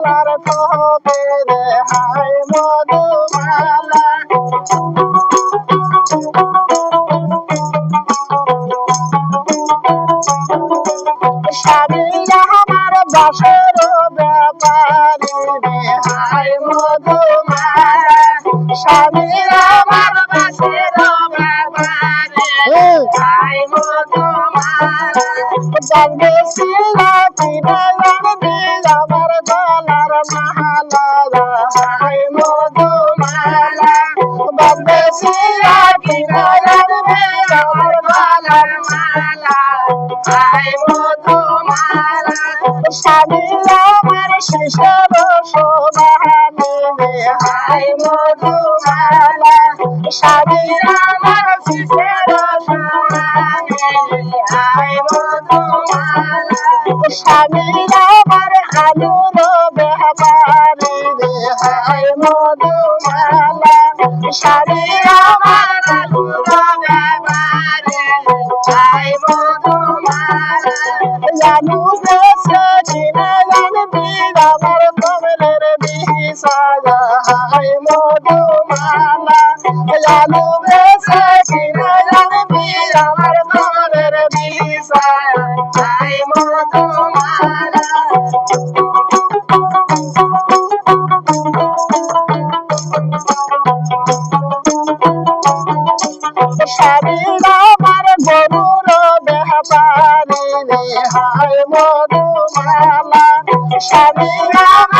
গলার থোপে রে হায় মধুমালা স্বামী আমার বাসর ব্যাপারে রে হায় মধুমালা স্বামী আমার বাসর ব্যাপারে হায় মধুমালা জানবে শিলা কিনে জানবি মালা হায় মধুমালা স্বামী আমার শিশর সোনাহানি রে হায় মধুমালা স্বামী আমার আলুর স্বামী আমার আলুর ব্যাপারি হায় মধুমালা জানু বেসে কিনে জানবি আমার কমলের বিষয় হায় মধুমালা জানু বেসে কিনে শরীর আমার গরুর রে হায় মধুমালা। শরীর আমার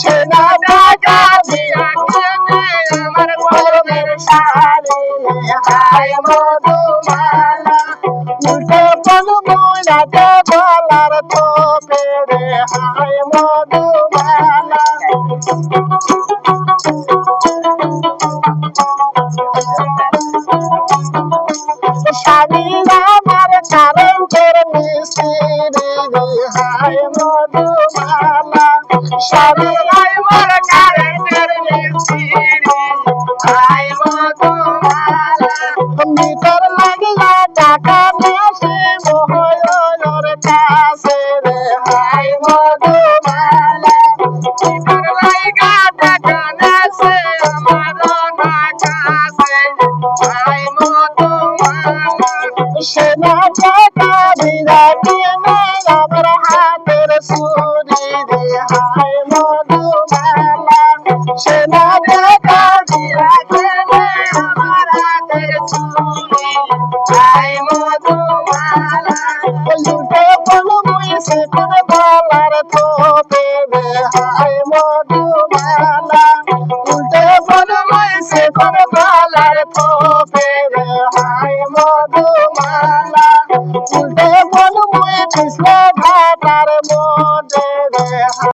সেনা টাকা দিলামি আমার পরমের সাহারি রে হায় মধুমালা উল্টে পল মোলাতে বলার তো পেরে হায় মধুমালা স্বামী আমার কারেন্টের মিস্ত্রি হায় মধুমালা স্বামী থোপে রে হায় মধুমালা